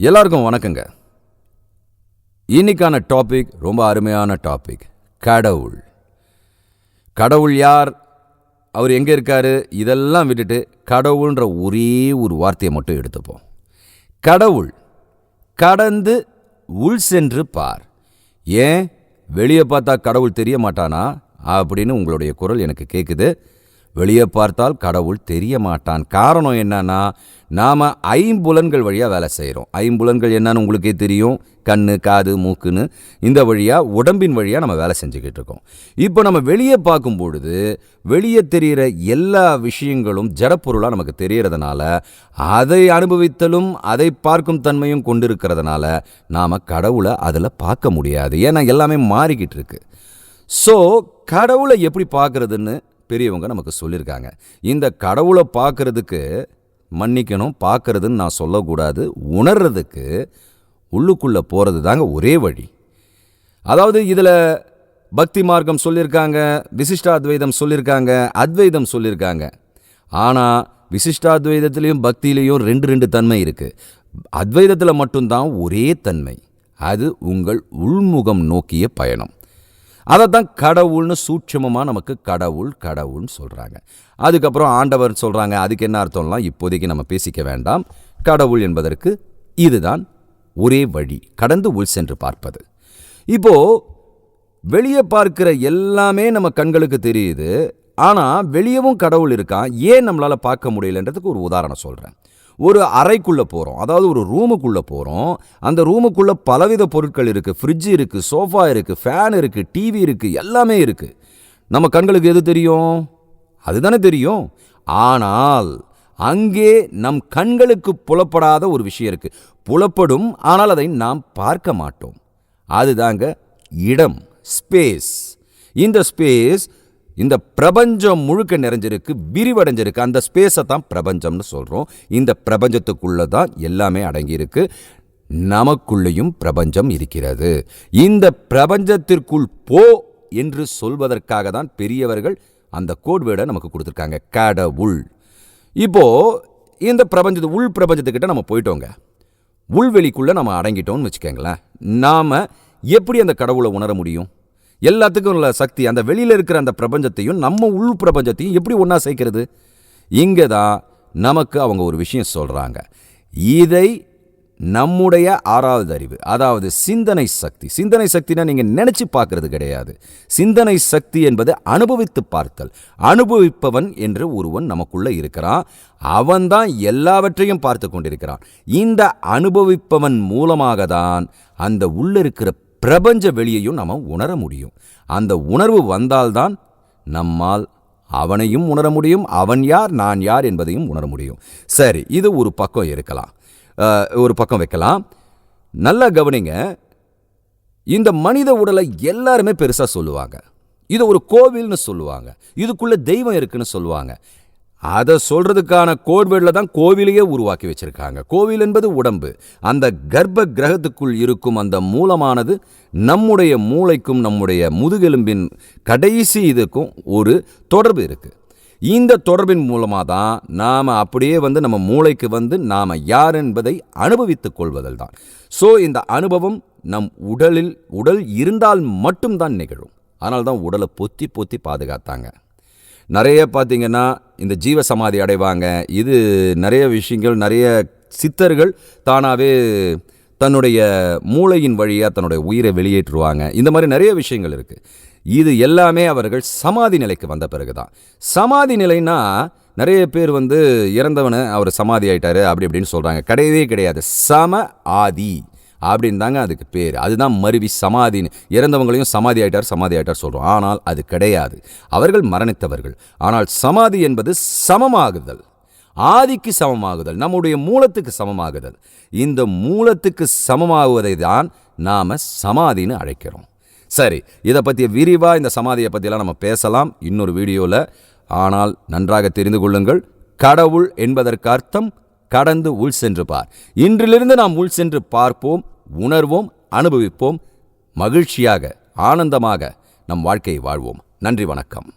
எல்லாருக்கும் வணக்கங்க. இன்னைக்கான டாபிக் ரொம்ப அருமையான டாபிக் கடவுள். கடவுள் யார்? அவர் எங்கே இருக்கார்? இதெல்லாம் விட்டுட்டு கடவுள்ன்ற ஒரே ஒரு வார்த்தையை மட்டும் எடுத்துப்போம். கடவுள் கடந்து உள் சென்று பார். ஏன்? வெளியே பார்த்தா கடவுள் தெரிய மாட்டானா? அப்படின்னு உங்களுடைய குரல் எனக்கு கேட்குது வெளியே பார்த்தால் கடவுள் தெரிய மாட்டான் காரணம் என்னன்னா நாம் ஐம்புலன்கள் வழியாக வேலை செய்கிறோம் ஐம்புலன்கள் என்னன்னு உங்களுக்கே தெரியும். கண் காது மூக்குன்னு. இந்த வழியாக உடம்பின் வழியாக நம்ம வேலை செஞ்சுக்கிட்டு இருக்கோம். இப்போ நம்ம வெளியே பார்க்கும் பொழுது வெளியே தெரிகிற எல்லா விஷயங்களும் ஜடப்பொருளாக நமக்கு தெரியறதுனால அதை அனுபவித்தலும் அதை பார்க்கும் தன்மையும் கொண்டிருக்கிறதுனால நாம் கடவுளை அதில் பார்க்க முடியாது. ஏன்னா எல்லாமே மாறிக்கிட்டு இருக்கு. ஸோ கடவுளை எப்படி பார்க்குறதுன்னு பெரியவங்க நமக்கு சொல்லியிருக்காங்க இந்த கடவுளை பார்க்கறதுக்கு மன்னிக்கணும் பார்க்கறதுன்னு நான் சொல்லக்கூடாது உணர்றதுக்கு உள்ளுக்குள்ளே போகிறது தாங்க ஒரே வழி. அதாவது இதில் பக்தி மார்க்கம் சொல்லியிருக்காங்க விசிஷ்டாத்வைதம் சொல்லியிருக்காங்க அத்வைதம் சொல்லியிருக்காங்க ஆனால் விசிஷ்டாத்வைதத்துலேயும் பக்தியிலையும் ரெண்டு ரெண்டு தன்மை இருக்குது அத்வைதத்தில் மட்டும்தான் ஒரே தன்மை. அது உங்கள் உள்முகம் நோக்கிய பயணம். அதை தான் கடவுள்னு சூட்சமமாக நமக்கு கடவுள் கடவுள்னு சொல்கிறாங்க அதுக்கப்புறம் ஆண்டவர் சொல்கிறாங்க அதுக்கு என்ன அர்த்தம்லாம் இப்போதைக்கு நம்ம பேசிக்க வேண்டாம். கடவுள் என்பதற்கு இதுதான் ஒரே வழி கடந்து உள் சென்று பார்ப்பது. இப்போது வெளியே பார்க்கிற எல்லாமே நம்ம கண்களுக்கு தெரியுது ஆனால் வெளியவும் கடவுள் இருக்கான் ஏன் நம்மளால் பார்க்க முடியலன்றதுக்கு ஒரு உதாரணம் சொல்கிறேன் ஒரு அறைக்குள்ளே போகிறோம் அதாவது ஒரு ரூமுக்குள்ளே போகிறோம் அந்த ரூமுக்குள்ளே பலவித பொருட்கள் இருக்குது ஃப்ரிட்ஜ் இருக்குது சோஃபா இருக்குது ஃபேன் இருக்குது டிவி இருக்குது எல்லாமே இருக்குது நம்ம கண்களுக்கு எது தெரியும்? அதுதானே தெரியும். ஆனால் அங்கே நம் கண்களுக்கு புலப்படாத ஒரு விஷயம் இருக்குது புலப்படும் ஆனால் அதை நாம் பார்க்க மாட்டோம். அதுதாங்க இடம் ஸ்பேஸ் இந்த ஸ்பேஸ் இந்த பிரபஞ்சம் முழுக்க நிறைஞ்சிருக்கு விரிவடைஞ்சிருக்கு. அந்த ஸ்பேஸை தான் பிரபஞ்சம்னு சொல்கிறோம் இந்த பிரபஞ்சத்துக்குள்ளே தான் எல்லாமே அடங்கியிருக்கு. நமக்குள்ளேயும் பிரபஞ்சம் இருக்கிறது. இந்த பிரபஞ்சத்திற்குள் போ என்று சொல்வதற்காக தான் பெரியவர்கள் அந்த கோட்வேர்டை நமக்கு கொடுத்துருக்காங்க. கடவுள். இப்போ இந்த பிரபஞ்சத்து உள் பிரபஞ்சத்துக்கிட்ட நம்ம போயிட்டோங்க. உள்வெளிக்குள்ளே நம்ம அடங்கிட்டோம்னு வச்சுக்கோங்களேன். நாம் எப்படி அந்த கடவுளை உணர முடியும்? எல்லாத்துக்கும் உள்ள சக்தி அந்த வெளியில் இருக்கிற அந்த பிரபஞ்சத்தையும் நம்ம உள் பிரபஞ்சத்தையும் எப்படி ஒன்றா சேர்க்கிறது இங்கே தான் நமக்கு அவங்க ஒரு விஷயம் சொல்கிறாங்க இதை நம்முடைய ஆறாவது அறிவு அதாவது சிந்தனை சக்தி. சிந்தனை சக்தினா நீங்கள் நினச்சி பார்க்கறது கிடையாது. சிந்தனை சக்தி என்பது அனுபவித்து பார்த்தல். அனுபவிப்பவன் என்று ஒருவன் நமக்குள்ளே இருக்கிறான். அவன்தான் எல்லாவற்றையும் பார்த்து கொண்டிருக்கிறான். இந்த அனுபவிப்பவன் மூலமாக தான் அந்த உள்ளே இருக்கிற பிரபஞ்ச வெளியையும் நம்ம உணர முடியும். அந்த உணர்வு வந்தால்தான் நம்மால் அவனையும் உணர முடியும் அவன் யார் நான் யார் என்பதையும் உணர முடியும். சரி இது ஒரு பக்கம் இருக்கலாம். ஒரு பக்கம் வைக்கலாம். நல்லா கவனிங்க. இந்த மனித உடலை எல்லாருமே பெருசாக சொல்லுவாங்க. இது ஒரு கோவில்னு சொல்லுவாங்க. இதுக்குள்ளே தெய்வம் இருக்குன்னு சொல்லுவாங்க. அதை சொல்றதுக்கான கோட்வேர்டில் தான் கோவிலையே உருவாக்கி வச்சிருக்காங்க. கோவில் என்பது உடம்பு. அந்த கர்ப்ப கிரகத்துக்குள் இருக்கும் அந்த மூலமானது நம்முடைய மூளைக்கும் நம்முடைய முதுகெலும்பின் கடைசி இதுக்கும் ஒரு தொடர்பு இருக்குது இந்த தொடர்பின் மூலமாக தான் நாம் அப்படியே வந்து நம்ம மூளைக்கு வந்து நாம் யார் என்பதை அனுபவித்துக் கொள்வதில் தான். ஸோ இந்த அனுபவம் நம் உடலில் உடல் இருந்தால் மட்டும்தான் நிகழும். அதனால தான் உடலை பொத்தி பொத்தி பாதுகாத்தாங்க. நிறைய பார்த்தீங்கன்னா இந்த ஜீவ சமாதி அடைவாங்க. இது நிறைய விஷயங்கள் நிறைய சித்தர்கள் தானாகவே தன்னுடைய மூளையின் வழியாக தன்னுடைய உயிரை வெளியேற்றுவாங்க. இந்த மாதிரி நிறைய விஷயங்கள் இருக்குது இது எல்லாமே அவர்கள் சமாதி நிலைக்கு வந்த பிறகு தான் சமாதி நிலைன்னா நிறைய பேர் வந்து இறந்தவனை அவர் சமாதி ஆயிட்டாரு அப்படி இப்படின்னு சொல்கிறாங்க கிடையவே கிடையாது. சம ஆதி. அப்படின்னு தாங்க அதுக்கு பேர். அதுதான் மருவி சமாதின்னு. இறந்தவங்களையும் சமாதி ஆயிட்டார் சமாதி ஆயிட்டார் சொல்கிறோம் ஆனால் அது கிடையாது. அவர்கள் மரணித்தவர்கள். ஆனால் சமாதி என்பது சமமாகுதல். ஆதிக்கு சமமாகுதல். நம்முடைய மூலத்துக்கு சமமாகுதல். இந்த மூலத்துக்கு சமமாகுவதை தான் நாம் சமாதின்னு அழைக்கிறோம். சரி இதை பற்றிய விரிவாக இந்த சமாதியை பற்றியெல்லாம் நம்ம பேசலாம் இன்னொரு வீடியோவில் ஆனால் நன்றாக தெரிந்து கொள்ளுங்கள். கடவுள் என்பதற்கு அர்த்தம் கடந்து உள் சென்று பார். இன்றிலிருந்து நாம் உள் சென்று பார்ப்போம் உணர்வோம் அனுபவிப்போம். மகிழ்ச்சியாக ஆனந்தமாக நம் வாழ்க்கையை வாழ்வோம். நன்றி வணக்கம்.